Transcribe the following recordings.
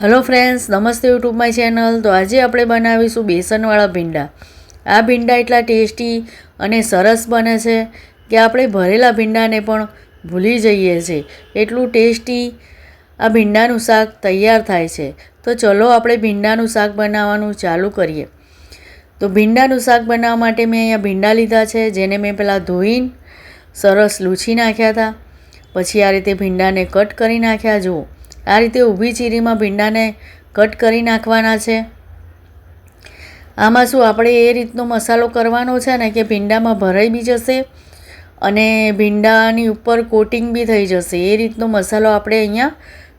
Hello friends નમસ્તે YouTube my channel તો આજે આપણે બનાવીશું બેસનવાળા ભીંડા. આ ભીંડા એટલા ટેસ્ટી અને સરસ બને છે કે આપણે ભરેલા ભીંડાને પણ ભૂલી જઈએ છીએ. એટલું ટેસ્ટી આ ભીંડાનું શાક તૈયાર થાય છે. તો ચલો આપણે ભીંડાનું શાક બનાવવાનું ચાલુ કરીએ. તો ભીંડાનું શાક બનાવવા માટે મેં અહીંયા ભીંડા લીધા છે, જેને મેં પહેલાં ધોઈને સરસ લૂછી નાખ્યા હતા. પછી આ રીતે ભીંડાને કટ કરી નાખ્યા. જુઓ. આ રીતે ઊભી ચીરીમાં ભીંડાને કટ કરી નાખવાના છે. આમાં શું આપણે એ રીતનો મસાલો કરવાનો છે ને કે ભીંડામાં ભરાઈ બી જશે અને ભીંડાની ઉપર કોટિંગ બી થઈ જશે. એ રીતનો મસાલો આપણે અહીંયા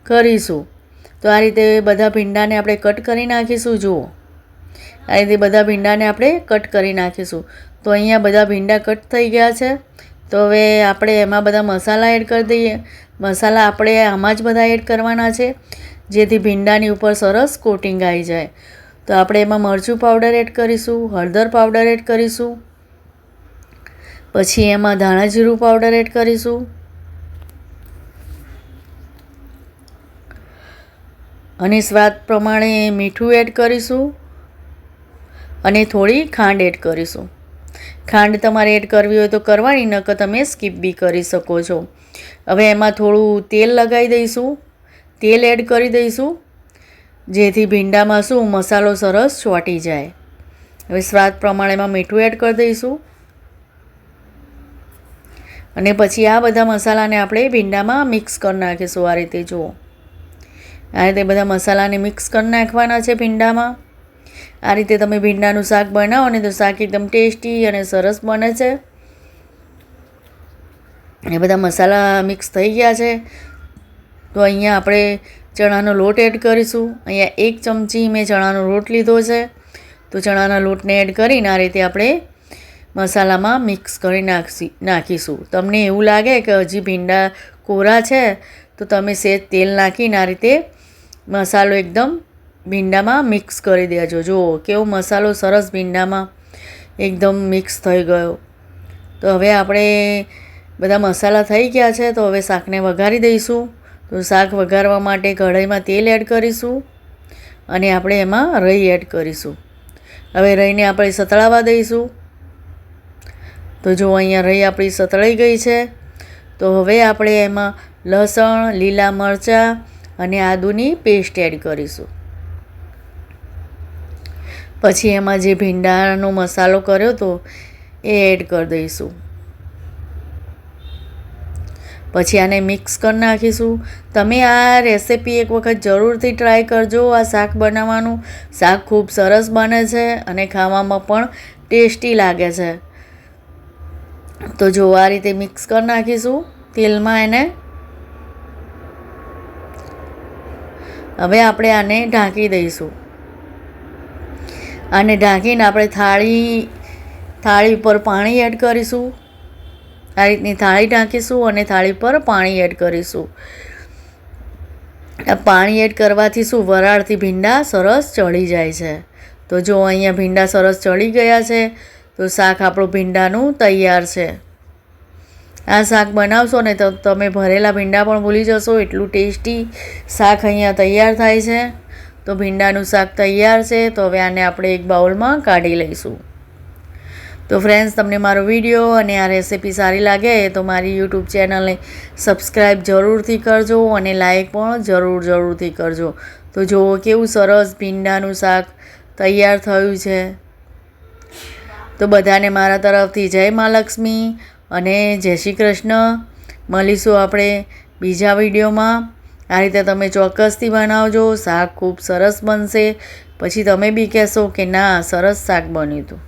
કરીશું. તો આ રીતે બધા ભીંડાને આપણે કટ કરી નાખીશું, જુઓ. આ રીતે બધા ભીંડાને આપણે કટ કરી નાખીશું. તો અહીંયા બધા ભીંડા કટ થઈ ગયા છે. તો હવે આપણે એમાં બધા મસાલા એડ કરી દઈએ. મસાલા આપણે આમાં જ બધા એડ કરવાના છે. જેથી ભીંડાની ઉપર સરસ કોટિંગ આવી જાય. તો આપણે એમાં મરચું પાવડર એડ કરીશું, હળદર પાવડર એડ કરીશું. પછી એમાં ધાણા જીરું પાવડર એડ કરીશું. અને સ્વાદ પ્રમાણે મીઠું એડ કરીશું. અને થોડી ખાંડ એડ કરીશું. ખાંડ તમારે એડ કરવી હોય તો કરવાની, નકર તમે સ્કીપ બી કરી શકો છો. હવે એમાં થોડું તેલ લગાવી દઈશું. તેલ એડ કરી દઈશું. જેથી ભીંડામાં શું મસાલો સરસ ચોંટી જાય. હવે સ્વાદ પ્રમાણે એમાં મીઠું એડ કરી દઈશું. અને પછી આ બધા મસાલાને આપણે ભીંડામાં મિક્સ કરી નાખીશું આ રીતે, જુઓ. આ રીતે બધા મસાલાને મિક્સ કરી નાખવાના છે ભીંડામાં. આ રીતે તમે ભીંડાનું શાક બનાવો ને તો શાક એકદમ ટેસ્ટી અને સરસ બને છે. એ બધા મસાલા મિક્સ થઈ ગયા છે. તો અહીંયા આપણે ચણાનો લોટ એડ કરીશું. અહીંયા એક ચમચી મેં ચણાનો લોટ લીધો છે. તો ચણાના લોટને એડ કરીને આ રીતે આપણે મસાલામાં મિક્સ કરી નાખશી, નાખીશું. તમને એવું લાગે કે હજી ભીંડા કોરા છે, તો તમે સેજ તેલ નાખીને આ રીતે મસાલો એકદમ ભીંડામાં મિક્સ કરી દેજો. જુઓ, કેવો મસાલો સરસ ભીંડામાં એકદમ મિક્સ થઈ ગયો. તો હવે આપણે બધા મસાલા થઈ ગયા છે, તો હવે શાકને વઘારી દઈશું. તો શાક વઘારવા માટે કઢાઈમાં તેલ એડ કરીશું અને આપણે એમાં રહી એડ કરીશું. હવે રહીને આપણે સતળાવા દઈશું. તો જો અહીંયા રહી આપણી સતળાઈ ગઈ છે. તો હવે આપણે એમાં લસણ, લીલા મરચાં અને આદુની પેસ્ટ એડ કરીશું. પછી એમાં જે ભીંડાનો મસાલો કર્યો હતો એ એડ કરી દઈશું. પછી આને મિક્સ કરી નાખીશું. તમે આ રેસીપી એક વખત જરૂરથી ટ્રાય કરજો. આ શાક બનાવવાનું શાક ખૂબ સરસ બને છે અને ખાવામાં પણ ટેસ્ટી લાગે છે. તો જો આ રીતે મિક્સ કરી નાખીશું તેલમાં એને. હવે આપણે આને ઢાંકી દઈશું. આને ઢાંકીને આપણે થાળી થાળી પર પાણી એડ કરીશું. આ રીતની થાળી ઢાંકીશું અને થાળી પર પાણી એડ કરીશું. આ પાણી એડ કરવાથી શું? વરાળથી ભીંડા સરસ ચડી જાય છે. તો જો અહીંયા ભીંડા સરસ ચડી ગયા છે, તો શાક આપણું ભીંડાનું તૈયાર છે. આ શાક બનાવશો ને તો તમે ભરેલા ભીંડા પણ ભૂલી જશો. એટલું ટેસ્ટી શાક અહીંયા તૈયાર થાય છે. તો ભીંડાનું શાક તૈયાર છે, તો હવે આને આપણે એક બાઉલમાં કાઢી લઈશું. તો ફ્રેન્ડ્સ તમને મારો વીડિયો અને આ રેસીપી સારી લાગે, તો મારી યુટ્યુબ ચેનલને સબસ્ક્રાઈબ જરૂરથી કરજો અને લાઈક પણ જરૂર જરૂરથી કરજો. તો જુઓ કેવું સરસ ભીંડાનું શાક તૈયાર થયું છે. તો બધાને મારા તરફથી જય મા લક્ષ્મી અને જય શ્રી કૃષ્ણ. મળીશું આપણે બીજા વિડીયોમાં આ રીતે તમે ચોક્કસથી બનાવજો. શાક ખૂબ સરસ બનશે. પછી તમે બી કહેશો કે ના, સરસ શાક બન્યું હતું.